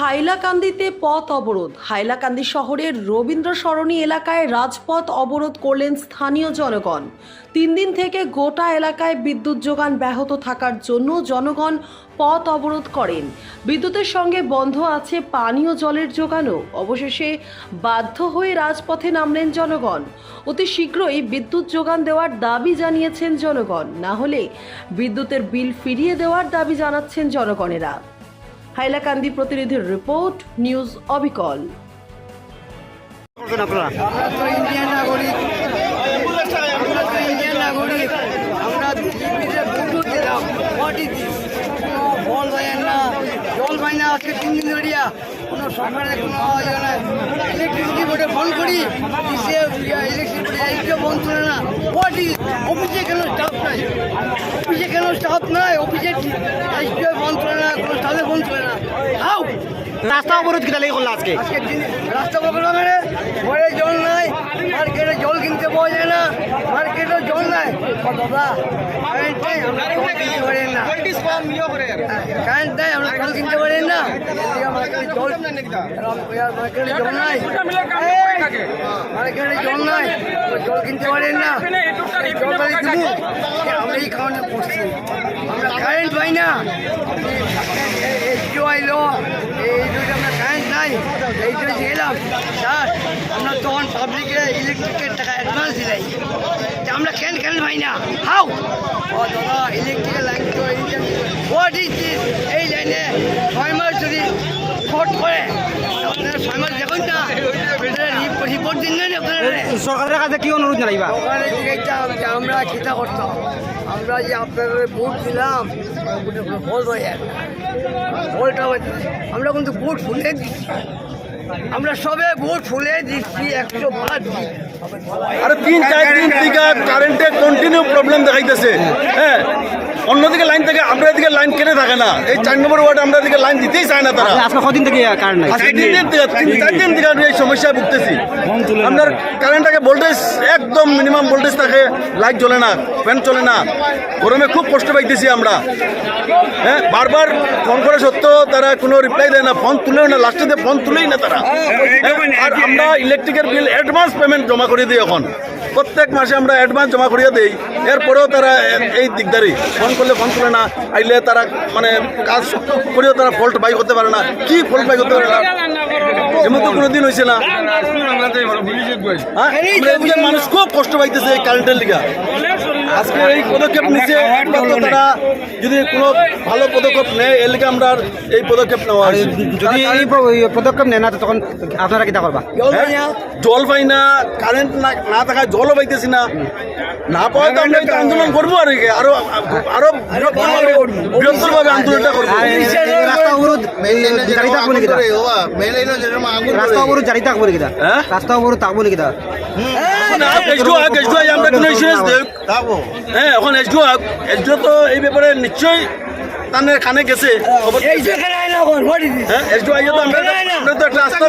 হাইলাকান্দিতে পথ অবরোধ। হাইলাকান্দি শহরের রবীন্দ্র সরণী এলাকায় রাজপথ অবরোধ করলেন স্থানীয় জনগণ। তিন দিন থেকে গোটা এলাকায় বিদ্যুৎ যোগান ব্যাহত থাকার জন্য জনগণ পথ অবরোধ করেন। বিদ্যুতের সঙ্গে বন্ধ আছে পানীয় জলের যোগানও। অবশেষে বাধ্য হয়ে রাজপথে নামলেন জনগণ। অতি শীঘ্রই বিদ্যুৎ যোগান দেওয়ার দাবি জানিয়েছেন জনগণ। না হলে বিদ্যুতের বিল ফিরিয়ে দেওয়ার দাবি জানাচ্ছেন জনগণেরা। হাইলাকান্দি প্রতিনিধির রিপোর্ট নিউজ অবিকল। আমরা তো ইন্ডিয়ান নাগরিক আমরা তো ইন্ডিয়ান নাগরিক আমরা দিল্লিতে বুটুট দিলাম হোয়াট ইজ দিস কোনো ফল হয় না জল পাই না আজকে তিন দিন ধরিয়া কোনো কোনো ইলেকট্রিসিটি ফোন করি না কেন নাই কেন নাই অফিসে না কোনো না হাউ রাস্তা অবরোধ কিটা লেগে করল আজকে? রাস্তা বকর বাগানে ঘরে জল নাই মার্কেটে জল কিনতে পাওয়া যায় না। মার্কেটে জল নাই। দাদা কারেন্ট আমরা জল কিনতে পারি না। কারেন্ট কিনতে পারি না আমরা এই কারণে পড়ছি আমরা কারেন্ট কারেন্ট নাই আমরা তখন পাবলিকের ইলেকট্রিকের টাকা অ্যাডভান্স দিলাই আমরা কেন কেন পাই না। হাউ ও দাদা ইলেকট্রিকের লাইন দিস এই লাইনে ছয় মাস যদি শর্ট করে আপনারা ছয় মাস দেখুন না। রিপোর্ট দিন না সরকারের কাছে কি অনুরোধ জানাইবা? ওখানে জিজ্ঞাসা যে আমরা খিতা করতাম। আমরা যে আপনার ভোট দিলাম হয়ে যায় হয়েছে আমরা কিন্তু ভোট ফুলে দিচ্ছি আমরা সবে ভোট ফুলে দিচ্ছি একশো পাঁচ আর তিন চার দিন থেকে কারেন্টের কন্টিনিউ প্রবলেম দেখাইতেছে। হ্যাঁ। অন্যদিকে লাইন থেকে আমরা এদিকে লাইন কেটে থাকে না। এই চার নম্বর ওয়ার্ডে আমরা এদিকে লাইন দিতেই চায় না তারা। আজকে কদিন থেকে কারেন্ট নাই? আজকে তিন দিন থেকে তিন চার দিন থেকে আমি এই সমস্যায় ভুগতেছি। আপনার কারেন্টটাকে ভোল্টেজ একদম মিনিমাম ভোল্টেজ থাকে লাইট জ্বলে না ফ্যান চলে না। গরমে খুব কষ্ট পাইতেছি আমরা। হ্যাঁ বারবার ফোন করে সত্ত্বেও তারা কোনো রিপ্লাই দেয় না ফোন তুলেও না লাস্টে ফোন তুলেই না তারা। হ্যাঁ, আর আমরা ইলেকট্রিকের বিল অ্যাডভান্স পেমেন্ট জমা করে দিই এখন। প্রত্যেক মাসে আমরা অ্যাডভান্স জমা করিয়া দেই। এরপরেও তারা এই দিকদারি। ফোন করলে ফোন করে না আইলে তারা মানে কাজ করেও তারা ফল্ট বাই করতে পারে না। কি ফল্ট বাই করতে পারে না? এমন তো কোনোদিন হয়েছে না। হ্যাঁ? মানুষ খুব কষ্ট পাইতেছে এই কারেন্টের লিগা। আজকে এই পদক্ষেপ নিচ্ছে একমাত্র তারা। যদি কোনো ভালো পদক্ষেপ নেয় এর লিগে আমরা এই পদক্ষেপ নেওয়া যদি এই পদক্ষেপ নেন না তো তখন আপনারা কিটা করবা? জল পাই না কারেন্ট না না থাকায় জলও পাইতেছি না। না পাওয়ায় তো আমরা আন্দোলন করব আর কি আরও আরও বৃহত্তর ভাবে আন্দোলনটা করব। রাস্তা অবরোধ জারি থাকব নাকি? রাস্তা অবরোধ জারি থাকব নাকি হ্যাঁ? রাস্তা অবরোধ থাকব নাকি তা? না, এসডিও আগ, এসডিও আই আমরা কোনো ইন্স্যুরেন্স হ্যাঁ এখন এসডিও আগ, এসডিও তো এই ব্যাপারে নিশ্চয়ই তাদের কানে গেছে। হ্যাঁ এসডিও আইয়ে তো আমরা আমরা তো একটা রাস্তা